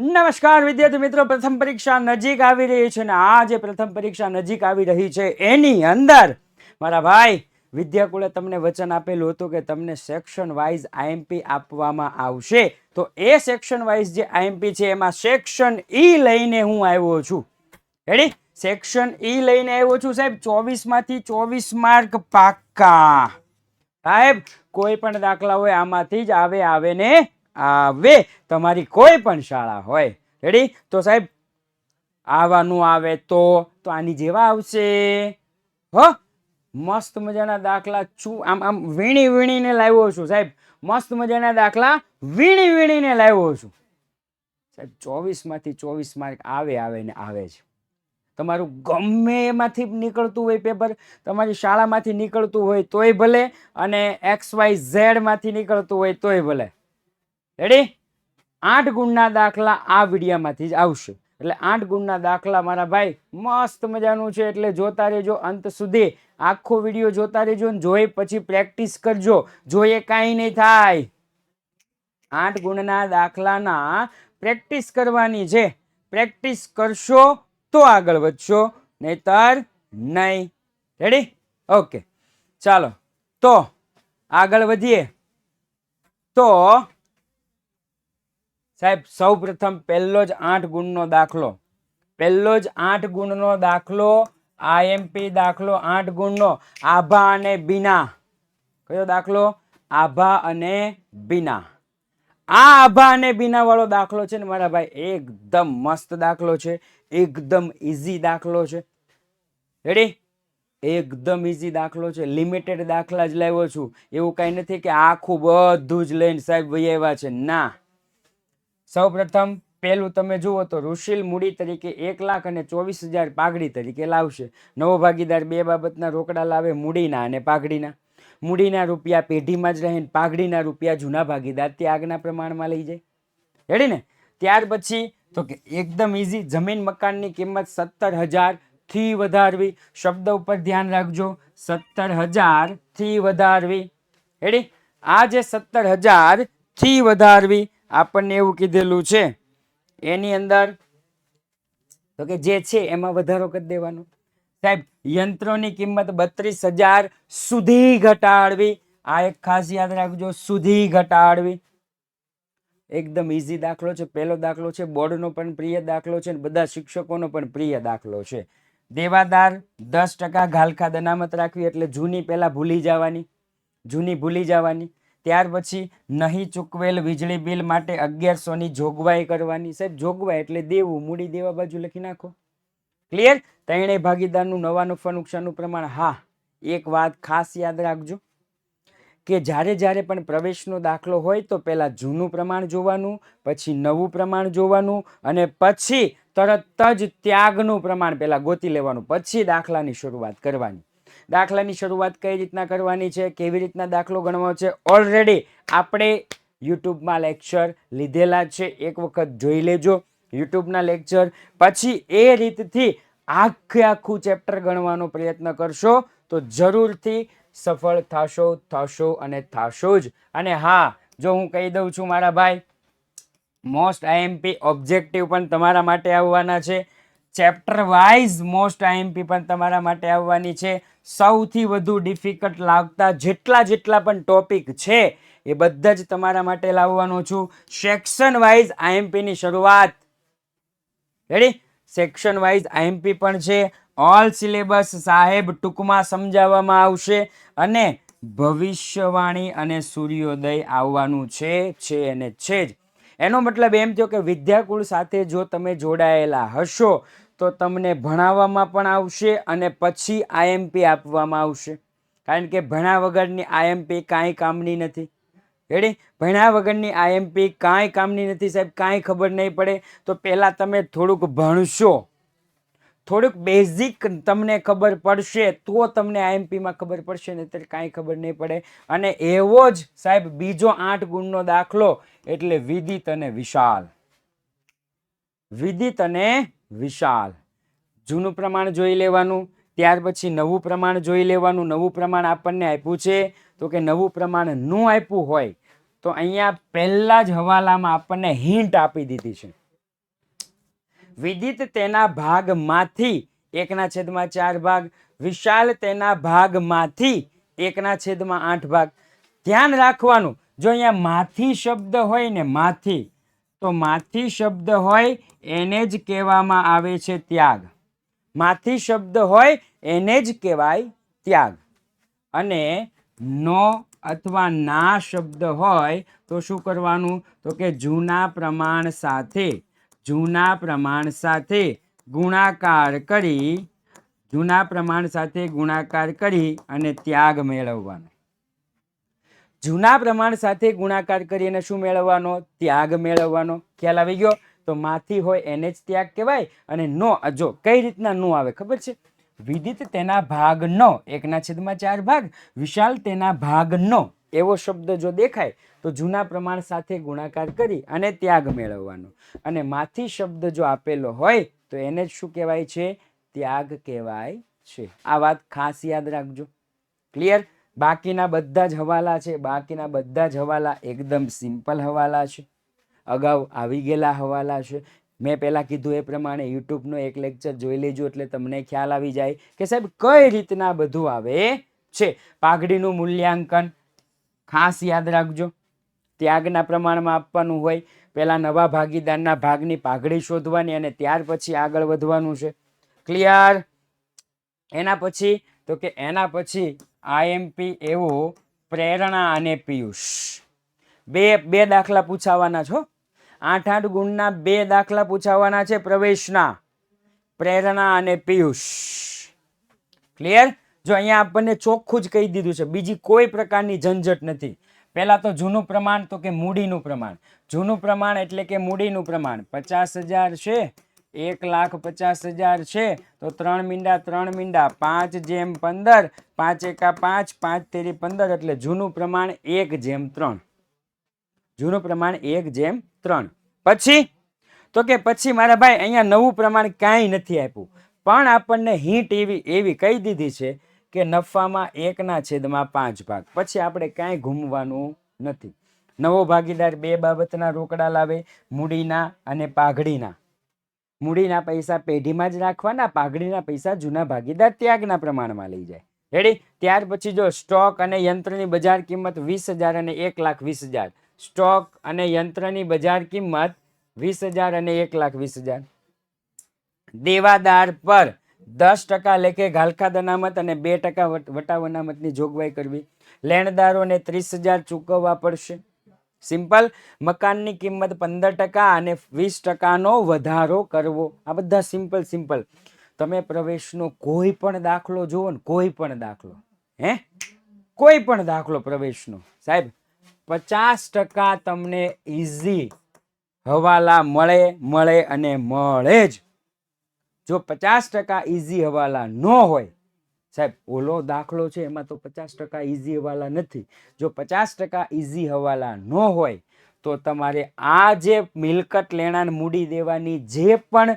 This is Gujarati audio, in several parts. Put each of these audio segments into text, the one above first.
નમસ્કાર વિદ્યાર્થી મિત્રો, પ્રથમ પરીક્ષા નજીક આવી રહી છે અને આ જે પ્રથમ પરીક્ષા નજીક આવી રહી છે, એની અંદર મારા ભાઈ વિદ્યાકુળે તમને વચન આપેલું હતું કે તમને સેક્શન વાઇઝ આઈએમપી આપવામાં આવશે. તો એ સેક્શન વાઇઝ જે આઈએમપી છે, એમાં સેક્શન ઈ લઈને હું આવ્યો છું. રેડી સેક્શન ઈ લઈને આવ્યો છું સાહેબ ચોવીસમાંથી ચોવીસ માર્ક પાક્કા. સાહેબ, કોઈ પણ દાખલા હોય આમાંથી જ આવે આવે ને આવે, તમારી કોઈ પણ શાળા હોય. રેડી તો સાહેબ આવવાનું આવે તો તો આની જેવા આવશે. હ? મસ્ત મજાના દાખલા છું. આમ આમ વીણી વીણીને લાવ્યો છું સાહેબ. મસ્ત મજાના દાખલા વીણી વીણીને લાવ્યો છું. સાહેબ, ચોવીસમાંથી ચોવીસ માર્ક આવે આવે ને આવે છે. તમારું ગમે એમાંથી નીકળતું હોય પેપર, તમારી શાળામાંથી નીકળતું હોય તોય ભલે અને એક્સ વાય ઝેડમાંથી નીકળતું હોય તોય ભલે. રેડી આઠ ગુણના દાખલા આ વિડીયામાંથી જ આવશે. એટલે આઠ ગુણના દાખલા મારા ભાઈ મસ્ત મજાનું છે. એટલે જોતા રહેજો અંત સુધી. આખો વીડિયો જોતા રહેજો ને જોઈ પછી પ્રેક્ટિસ કરજો. જોઈએ કાંઈ નહીં થાય. આઠ ગુણના દાખલાના પ્રેક્ટિસ કરવાની છે. પ્રેક્ટિસ કરશો તો આગળ વધશો, નહીતર નહીં. રેડી ઓકે ચાલો. તો આગળ વધીએ. તો સાહેબ સૌ પ્રથમ પહેલો જ આઠ ગુણનો દાખલો. પહેલો જ આઠ ગુણનો દાખલો આઈએમપી દાખલો આઠ ગુણનો, આભા અને બીના. કયો દાખલો? આભા અને બીના. આ આભા અને બીનાવાળો દાખલો છે ને મારા ભાઈ, એકદમ મસ્ત દાખલો છે. એકદમ ઇઝી દાખલો છે. રેડી એકદમ ઇઝી દાખલો છે. લિમિટેડ દાખલા જ લાવ્યો છું. એવું કાંઈ નથી કે આખું બધું જ લઈને સાહેબ આવ્યા છે. ના. સૌ પ્રથમ પહેલું તમે જુઓ તો ઋષિલ મૂડી તરીકે એક લાખ અને ચોવીસ હજાર પાઘડી તરીકે લાવશે. નવો ભાગીદાર બે બાબતના રોકડા લાવે મૂડીના અને પાઘડીના. મૂડીના રૂપિયા પેઢીમાં જ રહીને પાઘડીના રૂપિયા જૂના ભાગીદાર ત્યાગના પ્રમાણમાં લઈ જાય. રેડી ને? ત્યાર પછી તો કે એકદમ ઇઝી જમીન મકાનની કિંમત સત્તર હજારથી વધારવી. શબ્દ ઉપર ધ્યાન રાખજો. સત્તર હજારથી વધારવી. રેડી આ જે સત્તર હજારથી વધારવી આપણને એવું કીધેલું છે, એની અંદર તો કે જે છે એમાં વધારો કરી દેવાનો. સાહેબ, યંત્રોની કિંમત બત્રીસ હજાર સુધી ઘટાડવી. આ એક ખાસ યાદ રાખજો, સુધી ઘટાડવી. એકદમ ઇઝી દાખલો છે, પહેલો દાખલો છે, બોર્ડનો પણ પ્રિય દાખલો છે અને બધા શિક્ષકોનો પણ પ્રિય દાખલો છે. દેવાદાર દસ ટકા ઘાલખા અનામત રાખવી એટલે જૂની પહેલાં ભૂલી જવાની, જૂની ભૂલી જવાની. ત્યાર પછી નહીં ચૂકવેલ વીજળી બિલ માટે અગિયારસોની જોગવાઈ કરવાની. સાહેબ, જોગવાઈ એટલે દેવું. મૂડી દેવા બાજુ લખી નાખો. ક્લિયર ત્રણેય ભાગીદારનું નવા નફા નુકસાનનું પ્રમાણ. હા, એક વાત ખાસ યાદ રાખજો કે જ્યારે જ્યારે પણ પ્રવેશનો દાખલો હોય તો પહેલાં જૂનું પ્રમાણ જોવાનું, પછી નવું પ્રમાણ જોવાનું અને પછી તરત જ ત્યાગનું પ્રમાણ પહેલાં ગોતી લેવાનું. પછી દાખલાની શરૂઆત કરવાની. દાખલાની શરૂઆત કઈ રીતના કરવાની છે, કેવી રીતના દાખલો ગણવાનો છે ઓલરેડી આપણે યુટ્યુબમાં લેક્ચર લીધેલા છે, એક વખત જોઈ લેજો યુટ્યુબના લેક્ચર પછી એ રીતથી આખે આખું ચેપ્ટર ગણવાનો પ્રયત્ન કરશો તો જરૂરથી સફળ થશો થશો અને થશો જ. અને હા, જો હું કહી દઉં છું મારા ભાઈ મોસ્ટ આઈએમપી ઓબ્જેક્ટિવ પણ તમારા માટે આવવાના છે. ચેપ્ટર વાઇઝ મોસ્ટ આઈએમપી પણ તમારા માટે આવવાની છે. સૌથી વધુ ડિફિકલ્ટ લાગતા જેટલા જેટલા પણ ટોપિક છે, એ બધા જ તમારા માટે લાવવાનો છું. સેક્શન વાઇઝ આઈએમપીની શરૂઆત. રેડી સેક્શન વાઇઝ આઈએમપી પણ છે. ઓલ સિલેબસ સાહેબ ટૂંકમાં સમજાવવામાં આવશે અને ભવિષ્યવાણી અને સૂર્યોદય આવવાનું છે છે અને છે જ. એનો મતલબ એમ થયો કે વિદ્યાકુળ સાથે જો તમે જોડાયેલા હશો તો તમને ભણાવવામાં પણ આવશે અને પછી આઈએમપી આપવામાં આવશે. કારણ કે ભણ્યા વગરની આઈએમપી કાંઈ કામની નથી. રેડી ભણ્યા વગરની આઈએમપી કાંઈ કામની નથી સાહેબ, કાંઈ ખબર નહીં પડે. તો પહેલાં તમે થોડુંક ભણશો. થોડુંક બેઝિક તમને ખબર પડશે, તો તમને આઈએમપીમાં ખબર પડશે ને ત્યારે કાંઈ ખબર નહીં પડે. અને એવો જ સાહેબ બીજો આઠ ગુણનો દાખલો, એટલે વિદિત અને વિશાલ. વિદિત અને વિશાલ જૂનું પ્રમાણ જોઈ લેવાનું, ત્યાર પછી નવું પ્રમાણ જોઈ લેવાનું, નવું પ્રમાણ આપણને આપ્યું છે. તો કે નવું પ્રમાણ ન આપ્યું હોય, તો અહીંયા પહેલા જ હવાલામાં આપણને હિન્ટ આપી દીધી છે. વિદિત તેના ભાગમાંથી એકના છેદમાં ચાર ભાગ વિશાલ તેના ભાગમાંથી એકના છેદમાં આઠ ભાગ. ધ્યાન રાખવાનું, જો અહીંયા માથી શબ્દ હોય ને માથી તો માથી શબ્દ હોય એને જ કહેવામાં આવે છે ત્યાગ. માથી શબ્દ હોય એને જ કહેવાય ત્યાગ. અને નો અથવા ના શબ્દ હોય તો શું કરવાનું? તો કે જૂના પ્રમાણ સાથે, જૂના પ્રમાણ સાથે ગુણાકાર કરી, જૂના પ્રમાણ સાથે ગુણાકાર કરી અને ત્યાગ મેળવવાનો. જૂના પ્રમાણ સાથે ગુણાકાર કરીને શું મેળવવાનો? ત્યાગ મેળવવાનો. ખ્યાલ આવી ગયો? તો માથી હોય એને જ ત્યાગ કહેવાય અને નો, જો કઈ રીતના નો આવે ખબર છે? વિદિત તેના ભાગનો એકના છેદમાં ચાર ભાગ, વિશાલ તેના ભાગનો એવો શબ્દ જો દેખાય, તો જૂના પ્રમાણ સાથે ગુણાકાર કરી અને ત્યાગ મેળવવાનો. અને માથી શબ્દ જો આપેલો હોય, તો એને જ શું કહેવાય છે? ત્યાગ કહેવાય છે. આ વાત ખાસ યાદ રાખજો. ક્લિયર? બાકીના બધા જ હવાલા છે. બાકીના બધા જ હવાલા એકદમ સિમ્પલ હવાલા છે. અગાઉ આવી ગયેલા હવાલા છે. મેં પહેલાં કીધું એ પ્રમાણે યુટ્યુબનો એક લેક્ચર જોઈ લેજો એટલે તમને ખ્યાલ આવી જાય કે સાહેબ કઈ રીતના બધું આવે છે. પાઘડીનું મૂલ્યાંકન ખાસ યાદ રાખજો. ત્યાગના પ્રમાણમાં આપવાનું હોય. પહેલાં નવા ભાગીદારના ભાગની પાઘડી શોધવાની અને ત્યાર પછી આગળ વધવાનું છે. ક્લિયર એના પછી, તો કે એના પછી આઈએમપી એવું પ્રેરણા અને પિયુષ. બે બે દાખલા પૂછાવાના છો? આઠ આઠ ગુણના બે દાખલા પૂછાવાના છે પ્રવેશના. પ્રેરણા અને પિયુષ. ક્લિયર જો અહીંયા આપણને ચોખ્ખું જ કહી દીધું છે, બીજી કોઈ પ્રકારની ઝંઝટ નથી. પહેલાં તો જૂનું પ્રમાણ તો કે મૂડીનું પ્રમાણ. જૂનું પ્રમાણ એટલે કે મૂડીનું પ્રમાણ. પચાસ હજાર છે એક લાખ પચાસ હજાર છે, તો ત્રણ મીંડા ત્રણ મીંડા, પાંચ જેમ પંદર, પાંચ એકા પાંચ પાંચ તેરી પંદર, એટલે જૂનું પ્રમાણ એક જેમ ત્રણ. જૂનું પ્રમાણ એક જેમ ત્રણ. પછી, તો કે પછી મારા ભાઈ અહીંયા નવું પ્રમાણ કાંઈ નથી આપ્યું. પણ આપણને હિંટ એવી એવી કહી દીધી છે કે નફામાં એકના છેદમાં પાંચ ભાગ. પછી આપણે કાંઈ ઘૂમવાનું નથી. નવો ભાગીદાર બે બાબતના રોકડા લાવે, મૂડીના અને પાઘડીના. મૂડીના પૈસા પેઢીમાં જ રાખવાના પાઘડીના પૈસા જૂના ભાગીદાર ત્યાગના પ્રમાણમાં લઈ જાય. રેડી ત્યાર પછી જો સ્ટોક અને યંત્રની બજાર કિંમત વીસ હજાર અને એક લાખ વીસ હજાર. સ્ટોક અને યંત્રની બજાર કિંમત વીસ હજાર અને એક લાખ વીસ હજાર. દેવાદાર પર દસ ટકા લેખે ઘાલખાદ અનામત અને બે ટકા વટ- વટાવ અનામતની જોગવાઈ કરવી. લેણદારોને ત્રીસ હજાર ચૂકવવા પડશે. સિમ્પલ, મકાનની કિંમત પંદર ટકા અને વીસ ટકાનો વધારો કરવો. આ બધા સિમ્પલ સિમ્પલ. તમે પ્રવેશનો કોઈ પણ દાખલો જુઓ ને, કોઈ પણ દાખલો, હે? કોઈ પણ દાખલો પ્રવેશનો. સાહેબ, પચાસ ટકા તમને ઇઝી હવાલા મળે મળે અને મળે જ. જો પચાસ ટકા ઇઝી હવાલા ન હોય સાહેબ, ઓલો દાખલો છે, એમાં તો પચાસ ટકા ઇઝી હવાલા નથી. જો પચાસ ટકા ઇઝી હવાલા ન હોય, તો તમારે આ જે મિલકત લેણાને મૂડી દેવાની જે પણ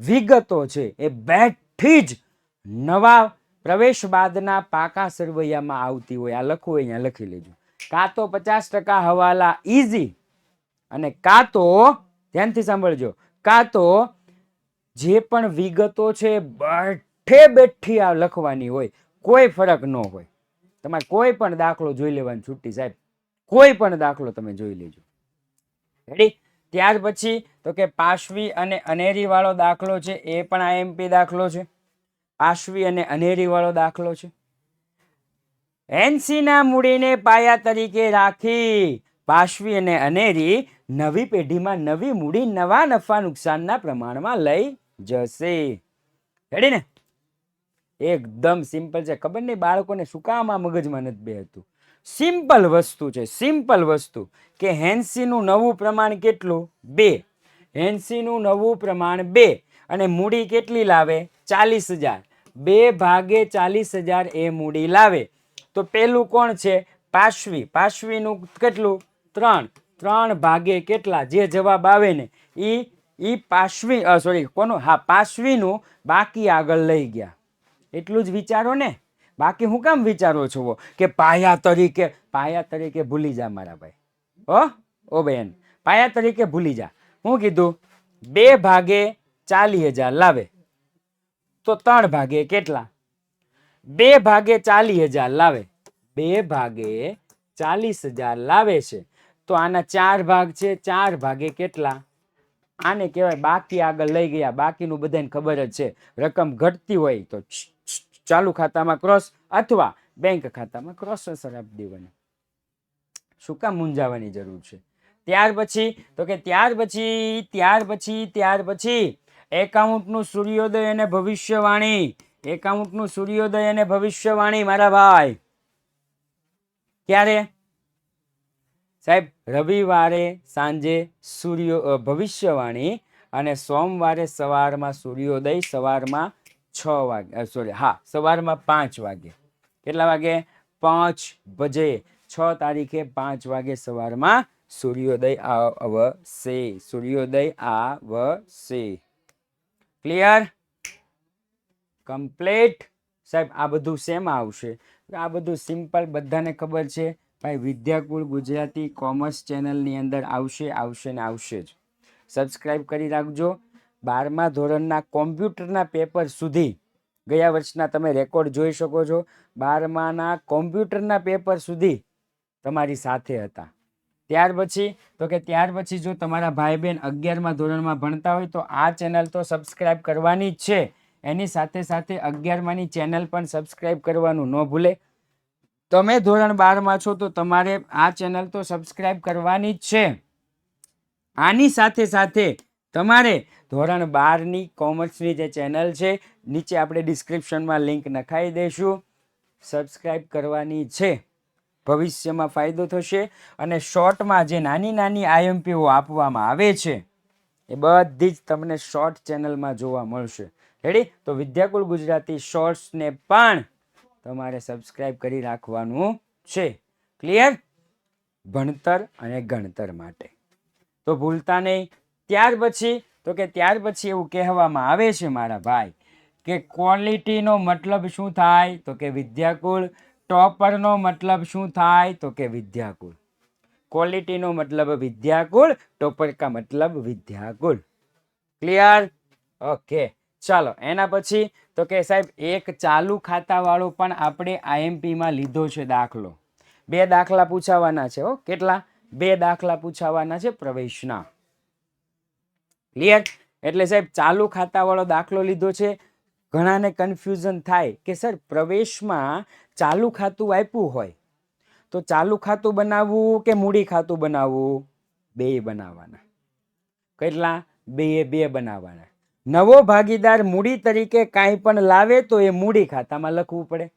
વિગતો છે, એ બેઠી જ નવા પ્રવેશ બાદના પાકા સરવૈયામાં આવતી હોય. આ લખવું અહીંયા, લખી લેજો. કાં તો પચાસ ટકા હવાલા ઇઝી અને કાં તો, ધ્યાનથી સાંભળજો, કાં તો જે પણ વિગતો છે બેઠે બેઠી આ લખવાની હોય, કોઈ ફરક ન હોય. તમારે કોઈ પણ દાખલો જોઈ લેવાની છૂટી સાહેબ. કોઈ પણ દાખલો તમે જોઈ લેજો. રેડી ત્યાર પછી તો કે પાશવી અને અનેરી વાળો દાખલો છે, એ પણ આઈએમપી દાખલો છે. પાશવી અને અનેરી વાળો દાખલો છે. એનસીના મૂડીને પાયા તરીકે રાખી. પાશવી અને અનેરી નવી પેઢીમાં નવી મૂડી નવા નફા નુકસાનના પ્રમાણમાં લઈ જશે. રેડી ને? એકદમ સિમ્પલ છે. ખબર નહીં બાળકોને શું કામ આ મગજમાં નથી બેહતું. સિમ્પલ વસ્તુ છે સિમ્પલ વસ્તુ કે હેન્સીનું નવું પ્રમાણ કેટલું? બે. હેન્સીનું નવું પ્રમાણ બે. અને મૂડી કેટલી લાવે? ચાલીસ હજાર. બે ભાગે ચાલીસ હજાર એ મૂડી લાવે. તો પેલું કોણ છે? પાશવી. પાશવીનું કેટલું? ત્રણ. ત્રણ ભાગે કેટલા? જે જવાબ આવે ને એ એ પાશવી સોરી કોનું? હા, પાશવીનું બાકી આગળ લઈ ગયા. એટલું જ વિચારો ને. બાકી હું કામ વિચારો છો કે પાયા તરીકે પાયા તરીકે ભૂલી જા મારા ભાઈ. હો, ઓ બેન, પાયા તરીકે ભૂલી જા. હું કીધું, બે ભાગે ચાલીસ હજાર લાવે. તો ત્રણ ભાગે કેટલા? બે ભાગે ચાલીસ હજાર લાવે. બે ભાગે ચાલીસ હજાર લાવે છે. તો આના ચાર ભાગ છે, ચાર ભાગે કેટલા? આને કહેવાય બાકી આગળ લઈ ગયા. બાકીનું બધાને ખબર જ છે. રકમ ઘટતી હોય તો ચાલુ ખાતામાં ક્રોસ અથવા બેંક ખાતામાં ક્રોસ આપી દેવાની. શું કામ મૂંઝાવાની જરૂર છે? ત્યાર પછી, તો કે ત્યાર પછી ત્યાર પછી ત્યાર પછી, એકાઉન્ટનું સૂર્યોદય અને ભવિષ્યવાણી, એકાઉન્ટનું સૂર્યોદય અને ભવિષ્યવાણી, મારા ભાઈ. ક્યારે? સાહેબ, રવિવારે સાંજે સૂર્ય ભવિષ્યવાણી અને સોમવારે સવારમાં સૂર્યોદય, સવારમાં છ વાગે સોરી હા, સવારમાં પાંચ વાગે. કેટલા વાગે? પાંચ બજે. છ તારીખે પાંચ વાગે સવારમાં સૂર્યોદય આવશે. સૂર્યોદય આવશે. ક્લિયર કમ્પ્લીટ સાહેબ, આ બધું શેમાં આવશે. આ બધું સિમ્પલ બધાને ખબર છે. ભાઈ, વિદ્યાકુળ ગુજરાતી કોમર્સ ચેનલની અંદર આવશે આવશે ને આવશે જ. સબસ્ક્રાઈબ કરી રાખજો. બારમા ધોરણના કોમ્પ્યુટરના પેપર સુધી ગયા વર્ષના તમે રેકોર્ડ જોઈ શકો છો. બારમાના કોમ્પ્યુટરના પેપર સુધી તમારી સાથે હતા. ત્યાર પછી, તો કે ત્યાર પછી જો તમારા ભાઈ બહેન અગિયારમા ધોરણમાં ભણતા હોય, તો આ ચેનલ તો સબસ્ક્રાઇબ કરવાની જ છે. એની સાથે સાથે અગિયારમાની ચેનલ પણ સબસ્ક્રાઇબ કરવાનું ન ભૂલે. તમે ધોરણ બારમાં છો, તો તમારે આ ચેનલ તો સબસ્ક્રાઇબ કરવાની જ છે. આની સાથે સાથે તમારે ધોરણ બારની કોમર્સની જે ચેનલ છે, નીચે આપણે ડિસ્ક્રિપ્શનમાં લિંક નખાઈ દઈશું. સબસ્ક્રાઈબ કરવાની છે. ભવિષ્યમાં ફાયદો થશે અને શોર્ટમાં જે નાની નાની આઈએમપીઓ આપવામાં આવે છે, એ બધી જ તમને શોર્ટ ચેનલમાં જોવા મળશે. રેડી તો વિદ્યાકુલ ગુજરાતી શોર્ટ્સને પણ તમારે સબસ્ક્રાઈબ કરી રાખવાનું છે. ક્લિયર ભણતર અને ગણતર માટે. તો ભૂલતા નહીં. ત્યાર પછી, તો કે ત્યાર પછી એવું કહેવામાં આવે છે મારા ભાઈ, કે ક્વોલિટીનો મતલબ શું થાય? તો કે વિદ્યાકુળ. ટોપરનો મતલબ શું થાય? તો કે વિદ્યાકુળ. ક્વોલિટીનો મતલબ વિદ્યાકુળ ટોપર કા મતલબ વિદ્યાકુળ. ક્લિયર ઓકે ચાલો, એના પછી, તો કે સાહેબ, એક ચાલુ ખાતાવાળો પણ આપણે આઈએમપીમાં લીધો છે દાખલો. બે દાખલા પૂછાવાના છે હો, કેટલા? બે દાખલા પૂછાવાના છે પ્રવેશના. ક્લિયર એટલે સાહેબ, ચાલુ ખાતાવાળો દાખલો લીધો છે. ઘણાને કન્ફ્યુઝન થાય કે સર, પ્રવેશમાં ચાલુ ખાતું આપ્યું હોય તો ચાલુ ખાતું બનાવવું કે મૂડી ખાતું બનાવવું? બે બનાવવાના. કેટલા? બે બે બનાવવાના. નવો ભાગીદાર મૂડી તરીકે કાંઈ પણ લાવે તો એ મૂડી ખાતામાં લખવું પડે.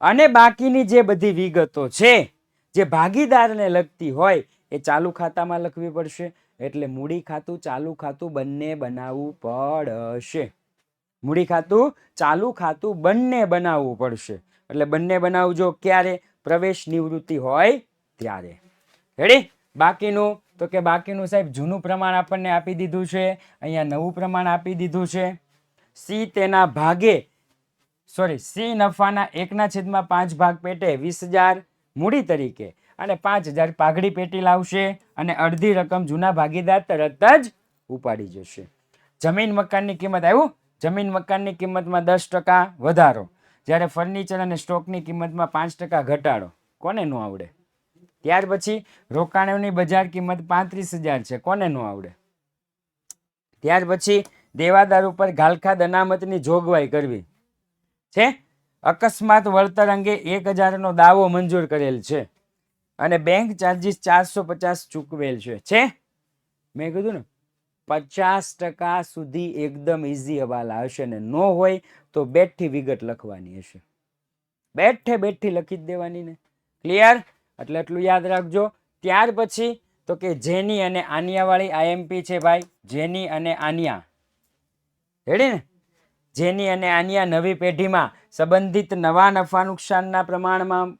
અને બાકીની જે બધી વિગતો છે, જે ભાગીદારને લગતી હોય, એ ચાલુ ખાતામાં લખવી પડશે. એટલે મૂડી ખાતું, ચાલુ ખાતું બંને બનાવવું પડશે. મૂડી ખાતું, ચાલુ ખાતું બંને બનાવવું પડશે. એટલે બંને બનાવજો ક્યારે? પ્રવેશ નિવૃત્તિ હોય ત્યારે. રેડી બાકીનું, તો કે બાકીનું સાહેબ, જૂનું પ્રમાણ આપણને આપી દીધું છે. અહીંયા નવું પ્રમાણ આપી દીધું છે. સી તેના ભાગે સોરી સી નફાના એકના છેદમાં પાંચ ભાગ પેટે વીસ હજાર મૂડી તરીકે. અને પાંચ હજાર પાઘડી પેટી લાવશે અને અડધી રકમ જૂના ભાગીદાર તરત જ ઉપાડી જશે. જમીન મકાનની કિંમત આવ્યું? જમીન મકાનની કિંમતમાં દસ ટકા વધારો. જ્યારે ફર્નિચર અને સ્ટોકની કિંમતમાં પાંચ ટકા ઘટાડો. કોને ન આવડે? ત્યાર પછી રોકાણોની બજાર કિંમત પાંત્રીસ હજાર છે. કોને ન આવડે? ત્યાર પછી દેવાદાર ઉપર ઘાલખાદ અનામતની જોગવાઈ કરવી. છે? અકસ્માત વળતર અંગે એક હજારનો દાવો મંજૂર કરેલ છે. અને બેંક ચાર્જીસ ચારસો પચાસ ચૂકવેલ છે. છે? મેં કીધું ને, પચાસ ટકા સુધી એકદમ ઇઝી હવાલા હશે ને ન હોય તો બેઠી વિગત લખવાની હશે. બેઠે બેઠી લખી જ દેવાની ને. ક્લિયર એટલે એટલું યાદ રાખજો. ત્યાર પછી તો કે જેની અને આનિયાવાળી આઈએમપી છે ભાઈ, જેની અને આનિયા. રેડી ને? જેની અને આનિયા નવી પેઢીમાં સંબંધિત નવા નફા નુકસાનના પ્રમાણમાં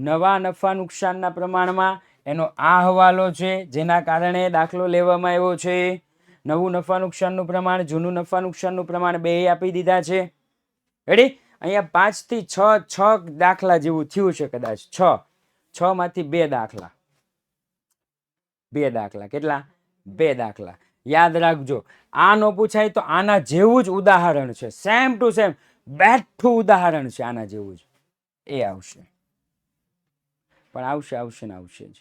નવા નફા નુકસાનના પ્રમાણમાં એનો આ હવાલો છે, જેના કારણે દાખલો લેવામાં આવ્યો છે. નવું નફા નુકસાનનું પ્રમાણ, જૂનું નફા નુકસાનનું પ્રમાણ બે આપી દીધા છે. રેડી અહીંયા પાંચથી છ છ દાખલા જેવું થયું છે કદાચ. છ. છ માંથી બે દાખલા. બે દાખલા. કેટલા? બે દાખલા. યાદ રાખજો, આ ન પૂછાય તો આના જેવું જ ઉદાહરણ છે. સેમ ટુ સેમ બેઠું ઉદાહરણ છે આના જેવું જ. એ આવશે. પણ આવશે આવશે ને આવશે જ.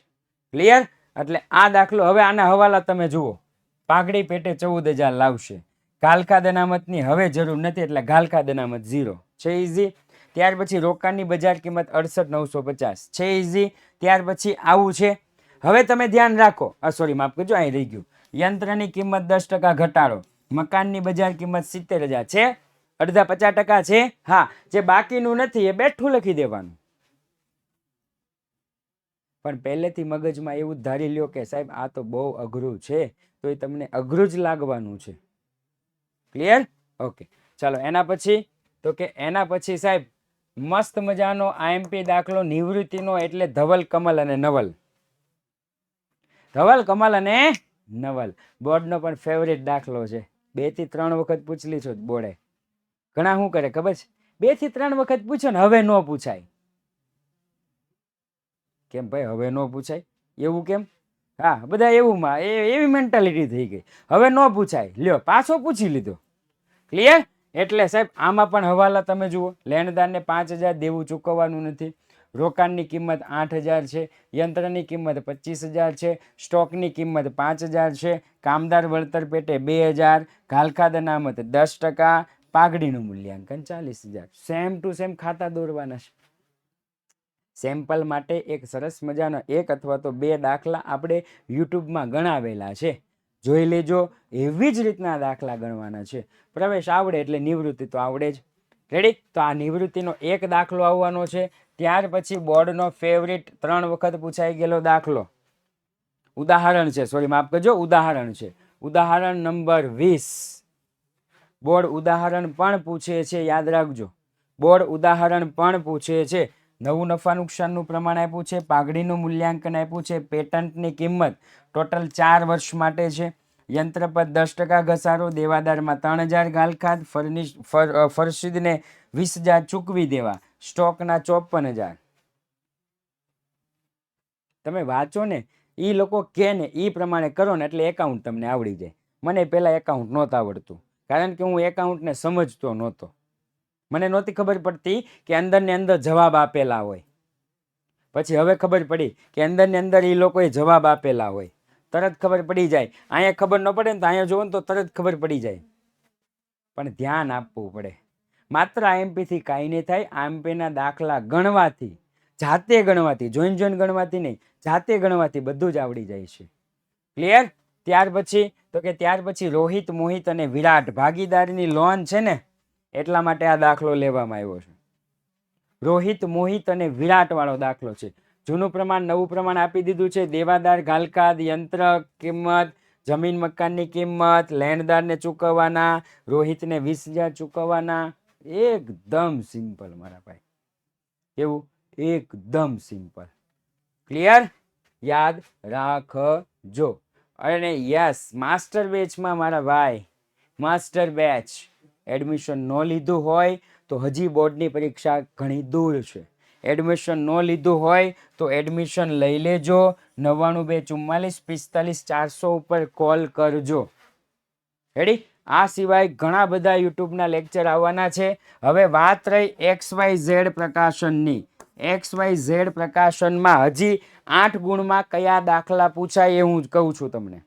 ક્લિયર એટલે આ દાખલો હવે આના હવાલા તમે જુઓ. પાઘડી પેટે ચૌદ હજાર લાવશે. ગાલખા દનામતની હવે જરૂર નથી, એટલે ગાલખા દનામત ઝીરો છે ઇઝી ત્યાર પછી રોકાણની બજાર કિંમત અડસઠ નવસો પચાસ. છે ઇઝી ત્યાર પછી આવું છે. હવે તમે ધ્યાન રાખો. આ સોરી માફ કરજો, અહીં રહી ગયું. યંત્રની કિંમત દસ ટકા ઘટાડો. મકાનની બજાર કિંમત સિત્તેર હજાર. છે? અડધા પચાસ ટકા છે? હા. જે બાકીનું નથી, એ બેઠું લખી દેવાનું. પણ પહેલેથી મગજમાં એવું ધારી લ્યો કે સાહેબ, આ તો બહુ અઘરું છે, તો એ તમને અઘરું જ લાગવાનું છે. ક્લિયર ઓકે ચાલો, એના પછી, તો કે એના પછી સાહેબ, મસ્ત મજાનો આઈએમપી દાખલો, નિવૃત્તિનો એટલે ધવલ, કમલ અને નવલ. ધવલ, કમલ અને નવલ. બોર્ડનો પણ ફેવરેટ દાખલો છે. બેથી ત્રણ વખત પૂછલી છો બોર્ડે. ઘણા શું કરે ખબર છે? બેથી ત્રણ વખત પૂછો ને હવે ન પૂછાય. કેમ ભાઈ, હવે ન પૂછાય? એવું કેમ? હા, બધા એવું એ એવી મેન્ટાલિટી થઈ ગઈ. હવે ન પૂછાય. લ્યો, પાછો પૂછી લીધો. ક્લિયર એટલે સાહેબ, આમાં પણ હવાલા તમે જુઓ. લેણદારને પાંચ હજાર દેવું ચૂકવવાનું નથી. રોકાણની કિંમત આઠ હજાર છે, યંત્રની કિંમત પચીસ હજાર છે, સ્ટોકની કિંમત પાંચ હજાર છે, કામદાર વળતર પેટે બે હજાર ઘાલખાદ અનામત દસ ટકા, પાઘડીનું મૂલ્યાંકન ચાલીસ હજાર. સેમ ટુ સેમ ખાતા દોરવાના છે. સેમ્પલ માટે એક સરસ મજાનો એક અથવા તો બે દાખલા આપણે યુટ્યુબમાં ગણાવેલા છે. જોઈ લેજો, એવી જ રીતના દાખલા ગણવાના છે. પ્રવેશ આવડે એટલે નિવૃત્તિ તો આવડે જ. રેડી તો આ નિવૃત્તિનો એક દાખલો આવવાનો છે. ત્યાર પછી બોર્ડનો ફેવરિટ ત્રણ વખત પૂછાઈ ગયેલો દાખલો. ઉદાહરણ છે સોરી માફ કરજો, ઉદાહરણ છે. ઉદાહરણ નંબર વીસ. બોર્ડ ઉદાહરણ પણ પૂછે છે, યાદ રાખજો. બોર્ડ ઉદાહરણ પણ પૂછે છે. નવું નફા નુકસાનનું પ્રમાણ આપ્યું છે, પાઘડીનું મૂલ્યાંકન આપ્યું છે, પેટન્ટની કિંમત ટોટલ ચાર વર્ષ માટે છે. યંત્ર પર દસ ટકા ઘસારો, દેવાદારમાં ત્રણ હજાર ગાલખાદ ફર્નિશ, ફર ફરશીદને વીસ હજાર ચૂકવી દેવા, સ્ટોકના ચોપન હજાર. તમે વાંચો ને એ લોકો કે ને એ પ્રમાણે કરો ને એટલે એકાઉન્ટ તમને આવડી જાય. મને પહેલાં એકાઉન્ટ નહોતું આવડતું, કારણ કે હું એકાઉન્ટને સમજતો નહોતો. મને નહોતી ખબર પડતી કે અંદરને અંદર જવાબ આપેલા હોય. પછી હવે ખબર પડી કે અંદરની અંદર એ લોકોએ જવાબ આપેલા હોય. તરત ખબર પડી જાય. અહીંયા ખબર ન પડે ને તો અહીંયા જોવો ને તો તરત ખબર પડી જાય. પણ ધ્યાન આપવું પડે. માત્ર આઈએમપીથી કાંઈ નહીં થાય. આઈએમપીના દાખલા ગણવાથી, જાતે ગણવાથી, જોઈન જોઈન ગણવાથી નહીં, જાતે ગણવાથી બધું જ આવડી જાય છે. ક્લિયર ત્યાર પછી, તો કે ત્યાર પછી રોહિત, મોહિત અને વિરાટ ભાગીદારીની લોન છે ને એટલા માટે આ દાખલો લેવામાં આવ્યો છે. રોહિત, મોહિત અને વિરાટ વાળો દાખલો છે. જૂનું પ્રમાણ નવું પ્રમાણ આપી દીધું છે. દેવાદાર ગાલકાદ યંત્ર, કિંમત, જમીન મકાનની કિંમત, લેણદારને ચૂકવવાના, રોહિતને વીસ હજાર ચૂકવવાના. એકદમ સિમ્પલ મારા ભાઈ. કેવું? એકદમ સિમ્પલ. ક્લિયર? યાદ રાખજો. અને યસ, માસ્ટર બેચમાં મારા ભાઈ. Master batch. એડમિશન ન લીધું હોય તો હજી બોર્ડની પરીક્ષા ઘણી દૂર છે. એડમિશન ન લીધું હોય તો એડમિશન લઈ લેજો. નવ્વાણું બે ચુમ્માલીસ પિસ્તાલીસ ચારસો ઉપર કોલ કરજો. રેડી આ સિવાય ઘણા બધા યુટ્યુબના લેક્ચર આવવાના છે. હવે વાત રહી એક્સ વાય ઝેડ પ્રકાશનની. એક્સ વાય ઝેડ પ્રકાશનમાં હજી આઠ ગુણમાં કયા દાખલા પૂછાય એ હું કહું છું તમને.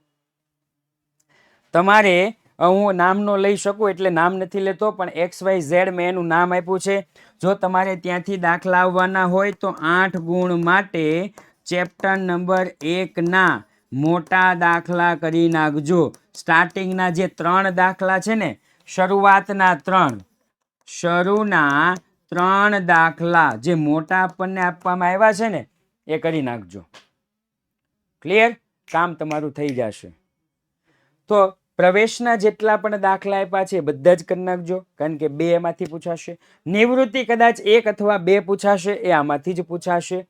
તમારે હું નામનો લઈ શકું એટલે નામ નથી લેતો, પણ એક્સ વાય ઝેડ મેં એનું નામ આપ્યું છે. જો તમારે ત્યાંથી દાખલા આવવાના હોય તો આઠ ગુણ માટે ચેપ્ટર નંબર એકના મોટા દાખલા કરી નાખજો. સ્ટાર્ટિંગના જે ત્રણ દાખલા છે ને, શરૂઆતના ત્રણ, શરૂના ત્રણ દાખલા જે મોટા આપણને આપવામાં આવ્યા છે ને, એ કરી નાખજો. ક્લિયર? કામ તમારું થઈ જશે. તો પ્રવેશના જેટલા પણ દાખલા આપ્યા છે બધા જ કરી નાખજો, કારણ કે બે એમાંથી પૂછાશે. નિવૃત્તિ કદાચ એક અથવા બે પૂછાશે એ આમાંથી જ પૂછાશે.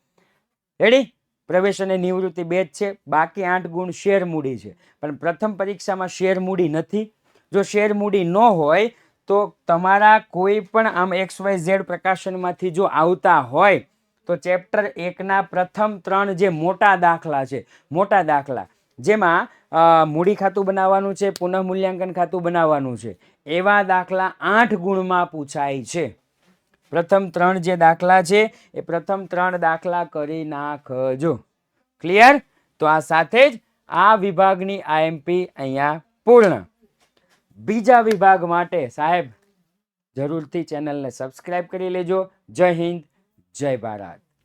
રેડી પ્રવેશ અને નિવૃત્તિ બે જ છે. બાકી આઠ ગુણ શેર મૂડી છે. પણ પ્રથમ પરીક્ષામાં શેર મૂડી નથી. જો શેર મૂડી ન હોય, તો તમારા કોઈ પણ આમ એક્સ વાય ઝેડ પ્રકાશનમાંથી જો આવતા હોય, તો ચેપ્ટર એકના પ્રથમ ત્રણ જે મોટા દાખલા છે, મોટા દાખલા જેમાં મૂડી ખાતું બનાવવાનું છે પુનઃ મૂલ્યાંકન ખાતું બનાવવાનું છે. એવા દાખલા આઠ ગુણમાં પૂછાય છે. પ્રથમ ત્રણ જે દાખલા છે, એ પ્રથમ ત્રણ દાખલા કરી નાખજો. ક્લિયર તો આ સાથે જ આ વિભાગની આઈએમપી અહીંયા પૂર્ણ. બીજા વિભાગ માટે સાહેબ, જરૂરથી ચેનલને સબસ્ક્રાઈબ કરી લેજો. જય હિન્દ, જય ભારત.